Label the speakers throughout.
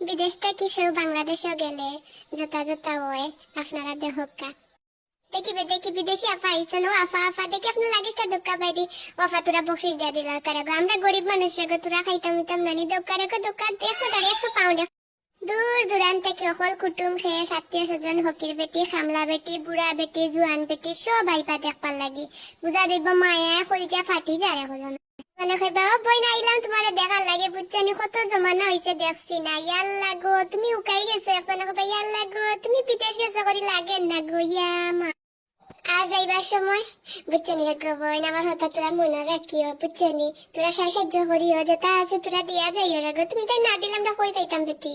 Speaker 1: বিদেশ থেকে কেউ বাংলাদেশও গেলে? জোতা জোতা হয় আপনারা দেখকা দেখিবে, দেখি বিদেশি আফা আইসন ও আফা আফা, দেখি আপনার লাগেজটা দোক্কা পাই দি আফা, তোরা বকশিস দিয়া দিল কারাগো আমরা গরিব মানুষ গো, তোরা খাইতাম ইতাম নানি। দোক্কা রেখো দোক্কা একশো টাকা, একশো পাউন্ড দূর দূরান্ত থেকে অকল কুটুম খেয়ে আত্মীয় স্বজন হকির বেটি, খামলা বেটি, বুড়া বেটি, জুয়ান বেটি সব আইপা দেখবার লাগি। বুঝা দেখব মায়া খরিচা ফাটি যায় এখন মানে না না? না। আজ সময় বুঝছনি গো বই আমার কথা তোরা মনে রাখিও বুঝছনি তোরা সাহায্য করিও যেটা আছে তোরা দিয়া যাইও গো। তুমি তাই না দিলাম না কই পাইতাম বেটি?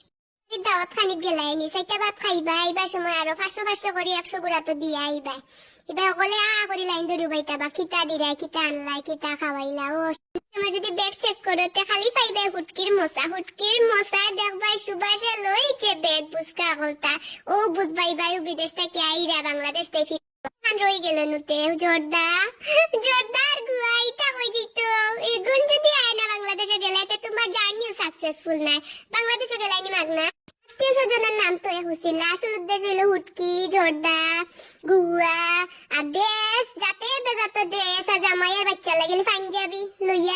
Speaker 1: দাওয়াত খানিক গেলাই নি, চাইটা ভাত খাইবা এইবার সময় আরও পাঁচশো পাঁচশো করে একশো গুড়া তো দিয়া আইবা। এবার সকলে আ করে লাইন ধরে বাইতা বা খিতা দিরা খিতা আনলাই খিতা খাওয়াইলা, ও সময় যদি ব্যাগ চেক করো, তে খালি পাইবে হুটকির মশা হুটকির মশা দেখবাই সুবাসে লইছে ব্যাগ বুসকা কলতা ও বুধবাই বায়ু বিদেশ থেকে আইরা বাংলাদেশ থেকে। খান রই গেল নুতে জোরদা জোরদার গুয়াইতা কই দিত। এগুন যদি আয় না বাংলাদেশে গেলে তোমার জার্নিও সাকসেসফুল নাই। বাংলাদেশে গেলে মাগনা। আত্মীয় স্বজনের নাম তো হুছিল আসল উদ্দেশ্য হুটকি, ঝর্দা গুয়া আর ড্রেস যাতে বেজাত ড্রেস আর জামাইয়ের বাচ্চা লাগিলে পাঞ্জাবি লইয়া।